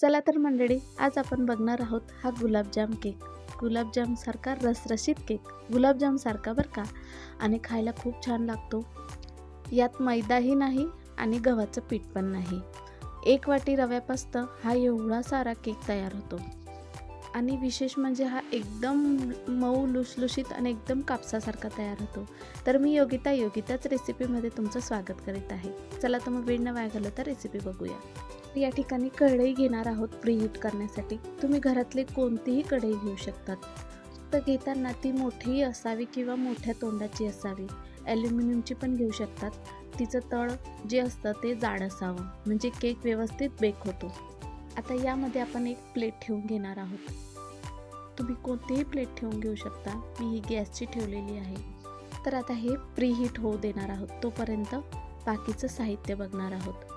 चला तर मंडळी आज आपण बघणार आहोत हा गुलाबजाम केक. गुलाबजामसारखा रसरशीत केक. गुलाबजामसारखा बरं का? आणि खायला खूप छान लागतो. यात मैदाही नाही आणि गव्हाचं पीठ पण नाही. एक वाटी रव्यापासतं हा एवढा सारा केक तयार होतो. आणि विशेष म्हणजे हा एकदम मऊ लुसलुशीत आणि एकदम कापसासारखा तयार होतो. तर मी योगिता योगिताच रेसिपीमध्ये तुमचं स्वागत करीत आहे. चला तर मग वेळ न वाया घालवता रेसिपी बघूया. या ठिकाणी कढई घेणार आहोत प्रीहीट करण्यासाठी. तुम्ही घरातली कोणतीही कढई घेऊ शकतात. तर घेताना ती मोठीही असावी किंवा मोठ्या तोंडाची असावी. ॲल्युमिनियमची पण घेऊ शकतात. तिचं तळ जे असतं ते जाड असावं. म्हणजे केक व्यवस्थित बेक होतो. आता यामध्ये आपण एक प्लेट ठेवून घेणार आहोत. तुम्ही कोणतीही प्लेट ठेवून घेऊ शकता. मी ही गॅसची ठेवलेली आहे. तर आता हे प्रीहीट होऊ देणार आहोत. तोपर्यंत बाकीचं साहित्य बघणार आहोत.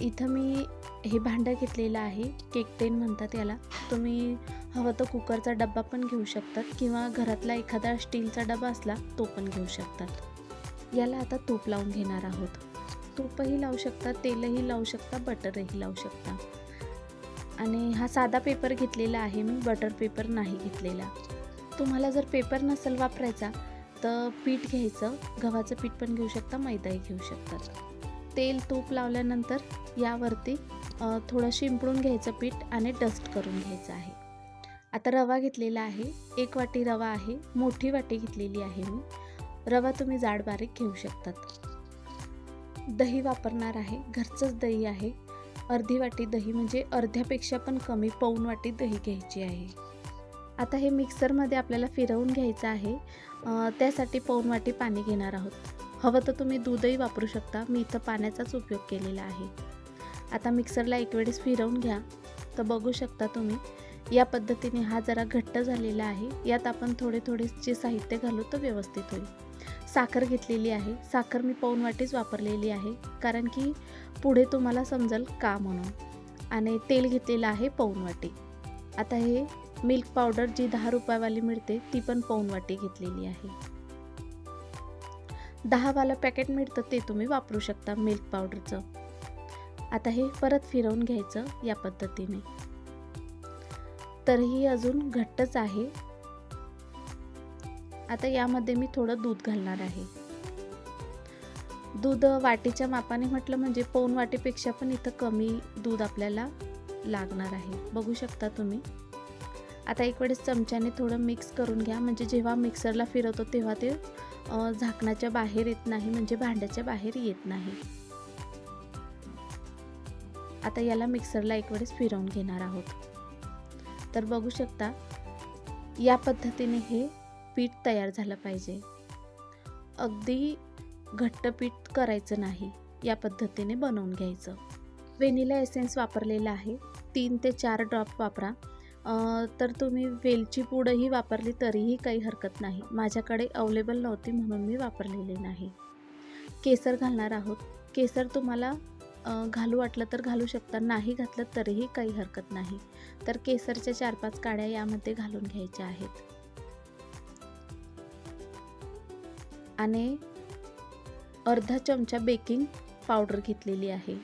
इथं मी हे भांडं घेतलेलं आहे केक टेन म्हणतात याला. तुम्ही हवं तर कुकरचा डब्बा पण घेऊ शकतात किंवा घरातला एखादा स्टीलचा डबा असला तो पण घेऊ शकतात. याला आता तूप लावून घेणार आहोत. तूपही लावू शकता तेलही लावू शकता बटरही लावू शकता. आणि हा साधा पेपर घेतलेला आहे मी बटर पेपर नाही घेतलेला. तुम्हाला जर पेपर नसेल वापरायचा तर पीठ घ्यायचं गव्हाचं पीठ पण घेऊ शकता मैदाही घेऊ शकतात. तेल तूप लावल्यानंतर यावरती थोडं शिंपडून घ्यायचं पीठ आणि डस्ट करून घ्यायचं आहे. आता रवा घेतलेला आहे. एक वाटी रवा आहे. मोठी वाटी घेतलेली आहे मी. रवा तुम्ही जाड बारीक घेऊ शकतात. दही वापरणार आहे. घरचंच दही आहे. अर्धी वाटी दही म्हणजे अर्ध्यापेक्षा पण कमी पाऊण वाटी दही घ्यायची आहे. आता हे मिक्सरमध्ये आपल्याला फिरवून घ्यायचं आहे. त्यासाठी पौन वाटी पाणी घेणार आहोत. हवं तर तुम्ही दूधही वापरू शकता. मी इथं पाण्याचाच उपयोग केलेला आहे. आता मिक्सरला एक वेळेस फिरवून घ्या. तर बघू शकता तुम्ही या पद्धतीने हा जरा घट्ट झालेला आहे. यात आपण थोडे थोडे जे साहित्य घालू तर व्यवस्थित होईल. साखर घेतलेली आहे. साखर मी पाऊण वाटीच वापरलेली आहे. कारण की पुढे तुम्हाला समजेल का म्हणून. आणि तेल घेतलेलं आहे पाऊण वाटी. आता हे मिल्क पावडर जी दहा रुपयावाली मिळते ती पण पाऊण वाटी घेतलेली आहे. दहावालं पॅकेट मिळतं ते तुम्ही वापरू शकता मिल्क पावडरचं. आता हे परत फिरवून घ्यायचं या पद्धतीने. तरीही अजून घट्टच आहे. आता यामध्ये मी थोडं दूध घालणार आहे. दूध वाटीच्या मापाने म्हटलं म्हणजे पौन वाटीपेक्षा पण इथं कमी दूध आपल्याला लागणार आहे. बघू शकता तुम्ही. आता एक वेळेस चमच्याने थोडं मिक्स करून घ्या. म्हणजे जेव्हा मिक्सरला फिरवतो तेव्हा ते झाकणाच्या बाहेर येत नाही म्हणजे भांड्याच्या बाहेर येत नाही. आता याला मिक्सरला एक वेळेस फिरवून घेणार आहोत. तर बघू शकता या पद्धतीने हे पीठ तयार झालं पाहिजे. अगदी घट्ट पीठ करायचं नाही या पद्धतीने बनवून घ्यायचं. व्हेनिला एसेन्स वापरलेला आहे. तीन ते चार ड्रॉप वापरा. तर तुम्ही वेलची पूडही वापरली तरीही काही हरकत नाही. माझ्याकडे अवेलेबल नव्हती म्हणून मी वापरलेली नाही. केसर घालणार आहोत. केसर तुम्हाला घालू वाटलं तर घालू शकता. नाही घातलं तरीही काही हरकत नाही. तर केसरच्या चार पाच काड्या यामध्ये घालून घ्यायच्या आहेत. आणि अर्धा चमचा बेकिंग पावडर घेतलेली आहे.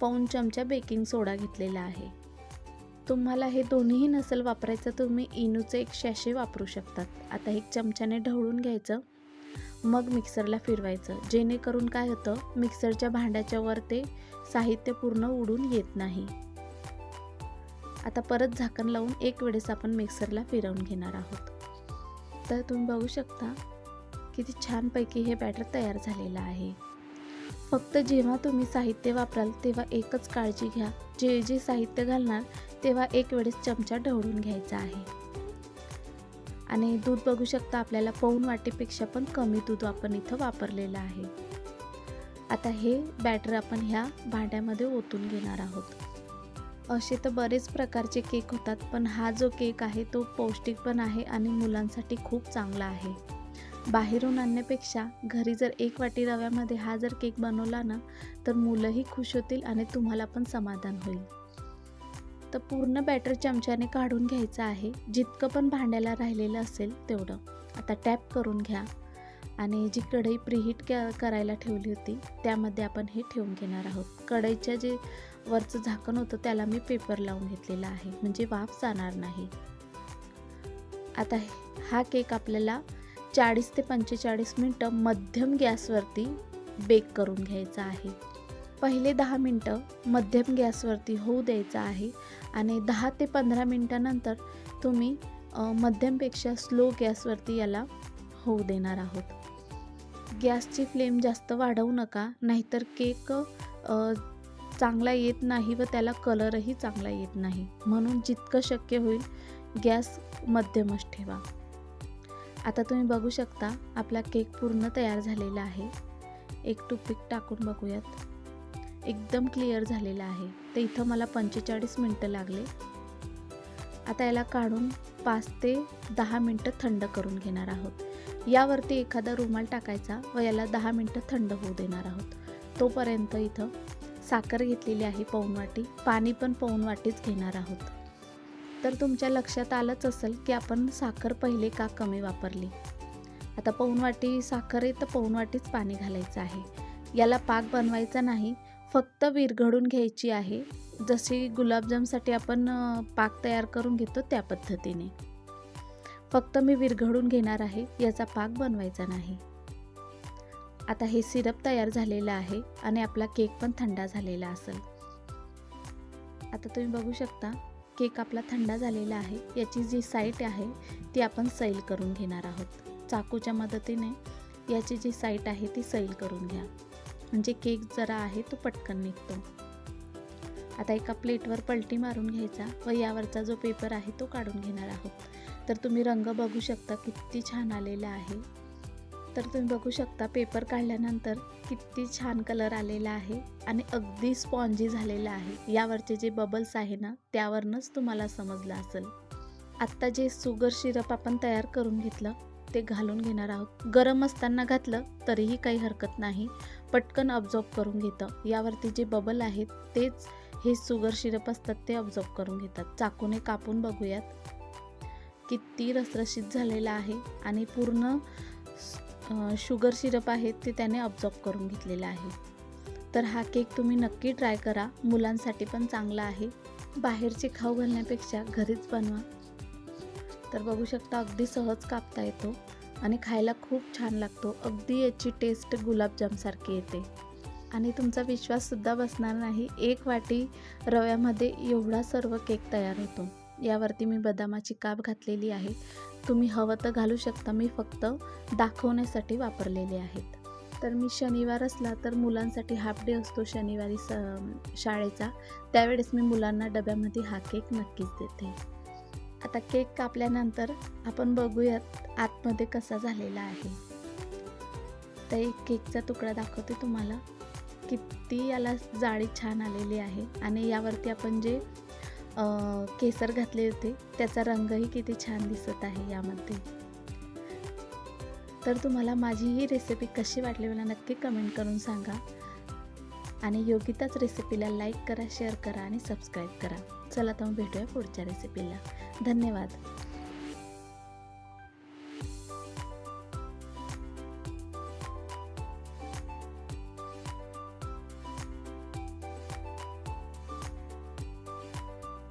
पाऊन चमचा बेकिंग सोडा घेतलेला आहे. तुम्हाला हे दोन्हीही नसेल वापरायचं तुम्ही इनूचे एक शॅशे वापरू शकतात. आता एक चमच्याने ढवळून घ्यायचं मग मिक्सरला फिरवायचं. जेणेकरून काय होतं मिक्सरच्या भांड्याच्या वर ते साहित्य पूर्ण उडून येत नाही. आता परत झाकण लावून एक वेळेस आपण मिक्सरला फिरवून घेणार आहोत. तर तुम्ही बघू शकता किती छानपैकी हे बॅटर तयार झालेलं आहे. फक्त जेव्हा तुम्ही साहित्य वापराल तेव्हा एकच काळजी घ्या. जे जे साहित्य घालणार तेव्हा एक वेळेस चमचा ढवळून घ्यायचा आहे. आणि दूध बघू शकता आपल्याला पौन वाटीपेक्षा पण कमी दूध आपण इथं वापरलेलं आहे. आता हे बॅटर आपण ह्या भांड्यामध्ये ओतून घेणार आहोत. असे तर बरेच प्रकारचे केक होतात पण हा जो केक आहे तो पौष्टिक पण आहे आणि मुलांसाठी खूप चांगला आहे. बाहेरून आणण्यापेक्षा घरी जर एक वाटी रव्यामध्ये हा जर केक बनवला ना तर मुलंही खुश होतील आणि तुम्हाला पण समाधान होईल. तर पूर्ण बॅटर चमच्याने काढून घ्यायचं आहे. जितकं पण भांड्याला राहिलेलं असेल तेवढं. आता टॅप करून घ्या. आणि जी कढई प्रिहीट क करायला ठेवली होती त्यामध्ये आपण हे ठेवून घेणार आहोत. कढईच्या जे वरचं झाकण होतं त्याला मी पेपर लावून घेतलेला आहे. म्हणजे वाफ जाणार नाही. आता हा केक आपल्याला चाळीस ते पंचेचाळीस मिनटं मध्यम गॅसवरती बेक करून घ्यायचा आहे. पहिले दहा मिनटं मध्यम गॅसवरती होऊ द्यायचं आहे आणि दहा ते पंधरा मिनटानंतर तुम्ही मध्यमपेक्षा स्लो गॅसवरती याला होऊ देणार आहोत. गॅसची फ्लेम जास्त वाढवू नका नाहीतर केक चांगला येत नाही व त्याला कलरही चांगला येत नाही. म्हणून जितकं शक्य होईल गॅस मध्यमच ठेवा. आता तुम्ही बघू शकता आपला केक पूर्ण तयार झालेला आहे. एक टूथपिक टाकून बघूयात. एकदम क्लिअर झालेला आहे. तर इथं मला पंचेचाळीस मिनटं लागले. आता याला काढून पाच ते दहा मिनटं थंड करून घेणार आहोत. यावरती एखादा रुमाल टाकायचा व याला दहा मिनटं थंड होऊ देणार आहोत. तोपर्यंत इथं साखर घेतलेली आहे पाऊणवाटी पाणी पण पाऊण वाटीच घेणार आहोत. तर तुमच्या लक्षात आलंच असेल की आपण साखर पहिले का कमी वापरली? आता पाऊण वाटी साखर आहे तर पाऊणवाटीच पाणी घालायचं आहे. याला पाक बनवायचा नाही. फक्त विरघडून घ्यायची आहे. जशी गुलाबजामसाठी आपण पाक तयार करून घेतो त्या पद्धतीने. फक्त मी विरघडून घेणार आहे याचा पाक बनवायचा नाही. आता हे सिरप तयार झालेलं आहे आणि आपला केक पण थंडा झालेला असेल. आता तुम्ही बघू शकता केक आपला थंडा झालेला आहे. याची जी साईट आहे ती आपण सैल करून घेणार आहोत. चाकूच्या मदतीने याची जी साईट आहे ती सैल करून घ्या. म्हणजे केक जरा आहे तो पटकन निघतो. आता एका प्लेटवर पलटी मारून घ्यायचा व यावरचा जो पेपर आहे तो काढून घेणार आहोत. तर तुम्ही रंग बघू शकता किती छान आलेला आहे. तर तुम्ही बघू शकता पेपर काढल्यानंतर किती छान कलर आलेला आहे आणि अगदी स्पॉन्जी झालेला आहे. यावरचे जे बबल्स आहे ना त्यावरनंच तुम्हाला समजलं असेल. आत्ता जे सुगर सिरप आपण तयार करून घेतलं ते घालून घेणार आहोत. गरम असताना घातलं तरीही काही हरकत नाही. पटकन ऑब्झॉर्ब करून घेतं. यावरती जे बबल आहेत तेच हे सुगर शिरप असतात ते ऑब्झॉर्ब करून घेतात. चाकूने कापून बघूयात. किती रसरशीत झालेला आहे आणि पूर्ण शुगर सिरप आहे ते त्याने ऑब्झॉर्ब करून घेतलेलं आहे. तर हा केक तुम्ही नक्की ट्राय करा. मुलांसाठी पण चांगला आहे. बाहेरचे खाऊ घालण्यापेक्षा घरीच बनवा. तर बघू शकता अगदी सहज कापता येतो आणि खायला खूप छान लागतो. अगदी याची टेस्ट गुलाबजामसारखी येते. आणि तुमचा विश्वाससुद्धा बसणार नाही एक वाटी रव्यामध्ये एवढा सर्व केक तयार होतो. यावरती मी बदामाची काप घातलेली आहे. तुम्ही हवं तर घालू शकता मी फक्त दाखवण्यासाठी वापरलेले आहेत. तर मी शनिवार असला तर मुलांसाठी हाफ डे असतो शनिवारी स शाळेचा. त्यावेळेस मी मुलांना डब्यामध्ये हा केक नक्कीच देते. आता केक कापल्यानंतर आपण बघूयात आतमध्ये कसा झालेला आहे. तर एक केकचा तुकडा दाखवते तुम्हाला. किती याला जाळी छान आलेली आहे. आणि यावरती आपण जे केसर घातले होते त्याचा रंगही किती छान दिसत आहे यामध्ये. तर तुम्हाला माझी ही रेसिपी कशी वाटली मला नक्की कमेंट करून सांगा. आणि योगिताच रेसिपीला लाईक करा शेअर करा आणि सबस्क्राईब करा. चला तर मग भेटूया पुढच्या रेसिपीला धन्यवाद.